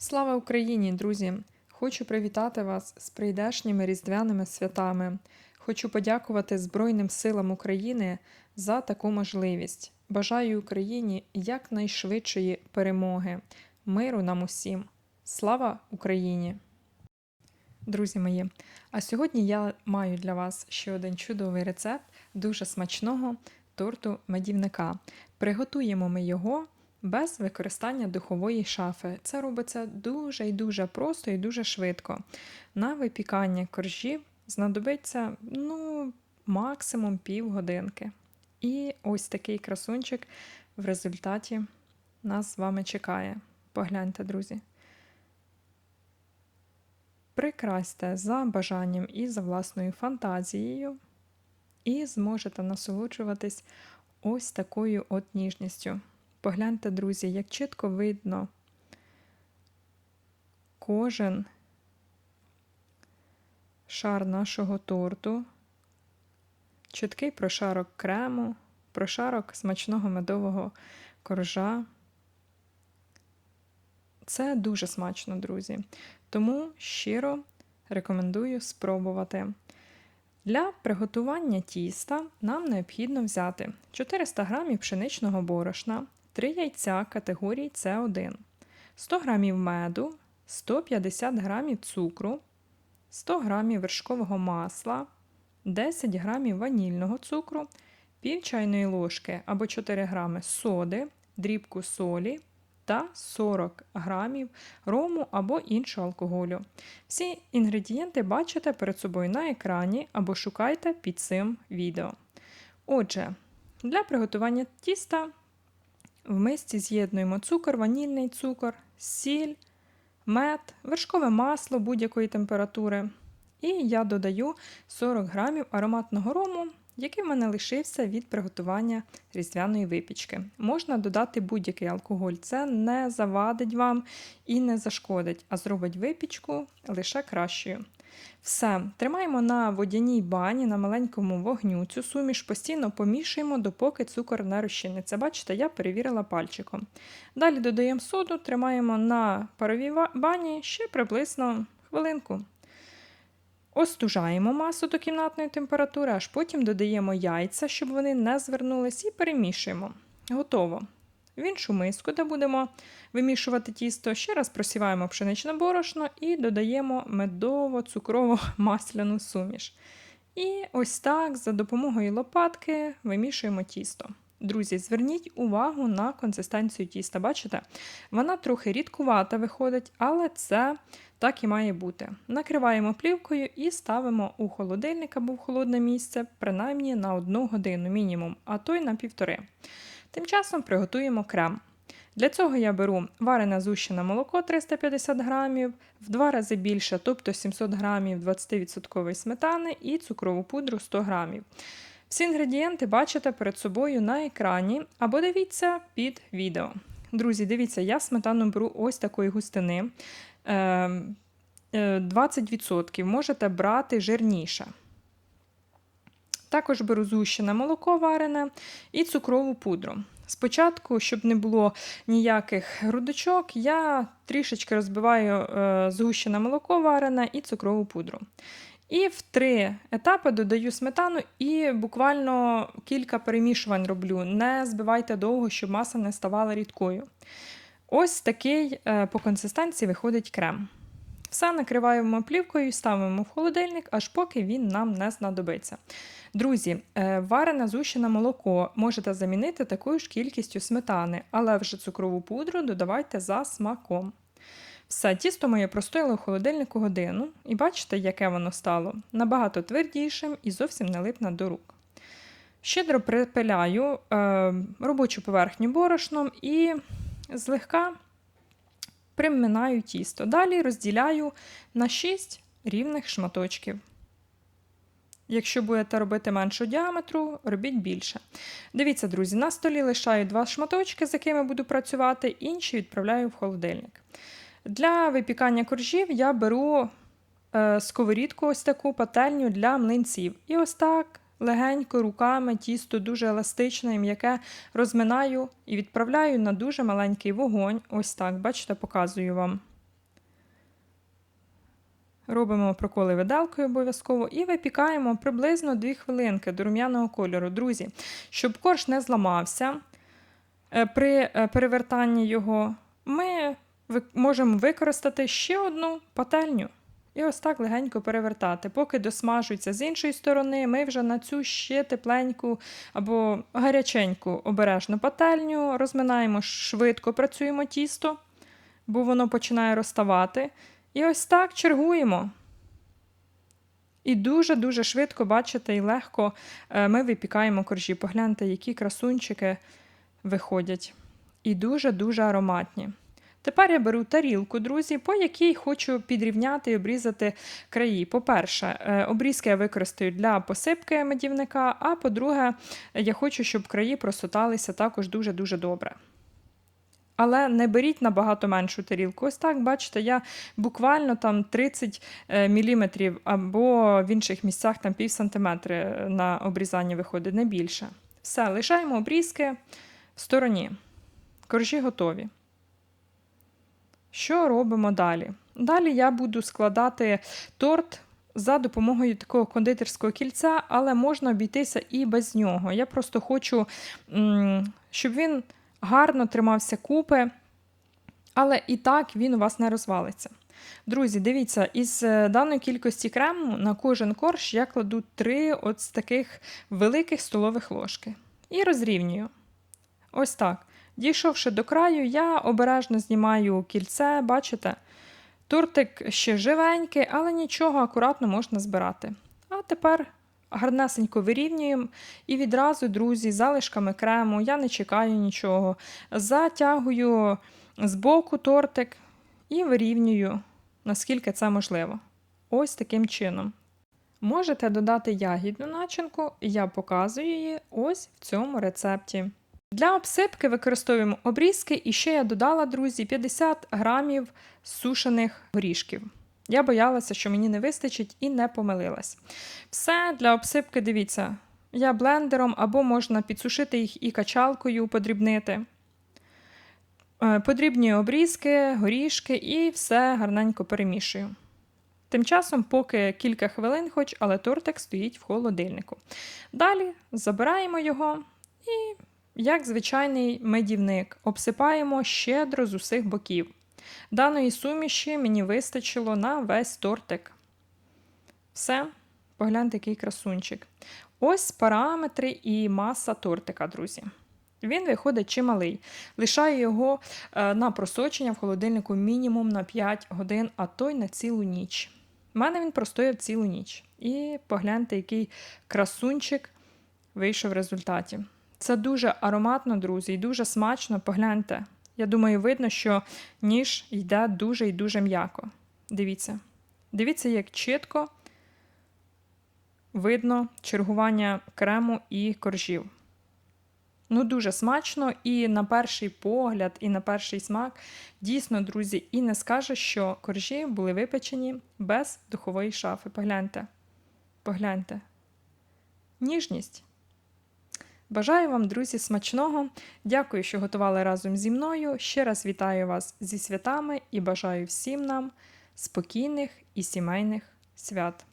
Слава Україні, друзі! Хочу привітати вас з прийдешніми різдвяними святами. Хочу подякувати Збройним силам України за таку можливість. Бажаю Україні якнайшвидшої перемоги, миру нам усім. Слава Україні! Друзі мої, а сьогодні я маю для вас ще один чудовий рецепт дуже смачного торту медівника. Приготуємо ми його без використання духової шафи. Це робиться дуже і дуже просто і дуже швидко. На випікання коржів знадобиться ну, максимум півгодинки. І ось такий красунчик в результаті нас з вами чекає. Погляньте, друзі. Прикрасьте за бажанням і за власною фантазією, і зможете насолоджуватись ось такою от ніжністю. Погляньте, друзі, як чітко видно кожен шар нашого торту, чіткий прошарок крему, прошарок смачного медового коржа. Це дуже смачно, друзі. Тому щиро рекомендую спробувати. Для приготування тіста нам необхідно взяти 400 г пшеничного борошна, 3 яйця категорії С1, 100 г меду, 150 г цукру, 100 г вершкового масла, 10 г ванільного цукру, пів чайної ложки або 4 г соди, дрібку солі та 40 г рому або іншого алкоголю. Всі інгредієнти бачите перед собою на екрані або шукайте під цим відео. Отже, для приготування тіста в мисці з'єднуємо цукор, ванільний цукор, сіль, мед, вершкове масло будь-якої температури. І я додаю 40 грамів ароматного рому, який в мене лишився від приготування різдвяної випічки. Можна додати будь-який алкоголь, це не завадить вам і не зашкодить, а зробить випічку лише кращою. Все, тримаємо на водяній бані на маленькому вогню. Цю суміш постійно помішуємо, допоки цукор не розчиниться. Бачите, я перевірила пальчиком. Далі додаємо соду, тримаємо на паровій бані ще приблизно хвилинку. Остужаємо масу до кімнатної температури, аж потім додаємо яйця, щоб вони не звернулись, і перемішуємо. Готово. В іншу миску, де будемо вимішувати тісто, ще раз просіваємо пшеничне борошно і додаємо медово-цукрово-масляну суміш. І ось так, за допомогою лопатки, вимішуємо тісто. Друзі, зверніть увагу на консистенцію тіста. Бачите? Вона трохи рідкувата виходить, але це так і має бути. Накриваємо плівкою і ставимо у холодильник або в холодне місце, принаймні на одну годину мінімум, а то й на півтори. Тим часом приготуємо крем. Для цього я беру варене зущене молоко 350 грамів, в два рази більше, тобто 700 грамів 20% сметани і цукрову пудру 100 грамів. Всі інгредієнти бачите перед собою на екрані або дивіться під відео. Друзі, дивіться, я сметану беру ось такої густини. 20%, можете брати жирніше. Також беру згущене молоко варене і цукрову пудру. Спочатку, щоб не було ніяких грудочок, я трішечки розбиваю е, згущене молоко варене і цукрову пудру. І в три етапи додаю сметану і буквально кілька перемішувань роблю. Не збивайте довго, щоб маса не ставала рідкою. Ось такий е, по консистенції виходить крем. Все накриваємо плівкою і ставимо в холодильник, аж поки він нам не знадобиться. Друзі, е, варене зущене молоко можете замінити такою ж кількістю сметани, але вже цукрову пудру додавайте за смаком. Все, тісто моє простояло в холодильнику годину, і бачите, яке воно стало набагато твердішим і зовсім не липне до рук. Щедро припиляю е, робочу поверхню борошном і злегка приминаю тісто. Далі розділяю на 6 рівних шматочків. Якщо будете робити меншого діаметру, робіть більше. Дивіться, друзі, на столі лишаю два шматочки, з якими буду працювати, інші відправляю в холодильник. Для випікання коржів я беру е, сковорідку, ось таку пательню для млинців. І ось так легенько руками тісто дуже еластичне і м'яке розминаю і відправляю на дуже маленький вогонь. Ось так, бачите, показую вам. Робимо проколи виделкою обов'язково і випікаємо приблизно 2 хвилинки до рум'яного кольору. Друзі, щоб корж не зламався е, при е, перевертанні його, ми можемо використати ще одну пательню. І ось так легенько перевертати. Поки досмажується з іншої сторони, ми вже на цю ще тепленьку або гаряченьку обережну пательню розминаємо швидко, працюємо тісто, бо воно починає розставати. І ось так чергуємо. І дуже-дуже швидко, бачите, і легко е, ми випікаємо коржі. Погляньте, які красунчики виходять. І дуже-дуже ароматні. Тепер я беру тарілку, друзі, по якій хочу підрівняти і обрізати краї. По-перше, е, обрізки я використаю для посипки медівника, а по-друге, я хочу, щоб краї просоталися також дуже-дуже добре. Але не беріть набагато меншу тарілку. Ось так, бачите, я буквально там 30 мм або в інших місцях там пів сантиметри на обрізання виходить, не більше. Все, лишаємо обрізки в стороні. Коржі готові. Що робимо далі? Далі я буду складати торт за допомогою такого кондитерського кільця, але можна обійтися і без нього. Я просто хочу, щоб він гарно тримався купи, але і так він у вас не розвалиться. Друзі, дивіться, із е, даної кількості крему на кожен корж я кладу три от з таких великих столових ложки і розрівнюю. Ось так. Дійшовши до краю, я обережно знімаю кільце, бачите? Тортик ще живенький, але нічого, акуратно можна збирати. А тепер гарнесенько вирівнюємо і відразу, друзі, залишками крему, я не чекаю нічого. Затягую з боку тортик і вирівнюю, наскільки це можливо. Ось таким чином. Можете додати ягідну начинку, я показую її ось в цьому рецепті. Для обсипки використовуємо обрізки, і ще я додала, друзі, 50 грамів сушених горішків. Я боялася, що мені не вистачить і не помилилась. Все для обсипки, дивіться, я блендером або можна підсушити їх і качалкою, подрібнити. Е, Подрібнюю обрізки, горішки і все гарненько перемішую. Тим часом, поки кілька хвилин, хоч, але тортик стоїть в холодильнику. Далі забираємо його і як звичайний медівник, обсипаємо щедро з усіх боків. Даної суміші мені вистачило на весь тортик. Все, погляньте, який красунчик. Ось параметри і маса тортика, друзі. Він виходить чималий. Лишаю його е, на просочення в холодильнику мінімум на 5 годин, а то й на цілу ніч. У мене він простояв цілу ніч. І погляньте, який красунчик вийшов в результаті. Це дуже ароматно, друзі, і дуже смачно. Погляньте. Я думаю, видно, що ніж йде дуже і дуже м'яко. Дивіться. Дивіться, як чітко видно чергування крему і коржів. Ну, дуже смачно, і на перший погляд, і на перший смак, дійсно, друзі, і не скажеш, що коржі були випечені без духової шафи. Погляньте. Погляньте. Ніжність. Бажаю вам, друзі, смачного. Дякую, що готували разом зі мною. Ще раз вітаю вас зі святами і бажаю всім нам спокійних і сімейних свят.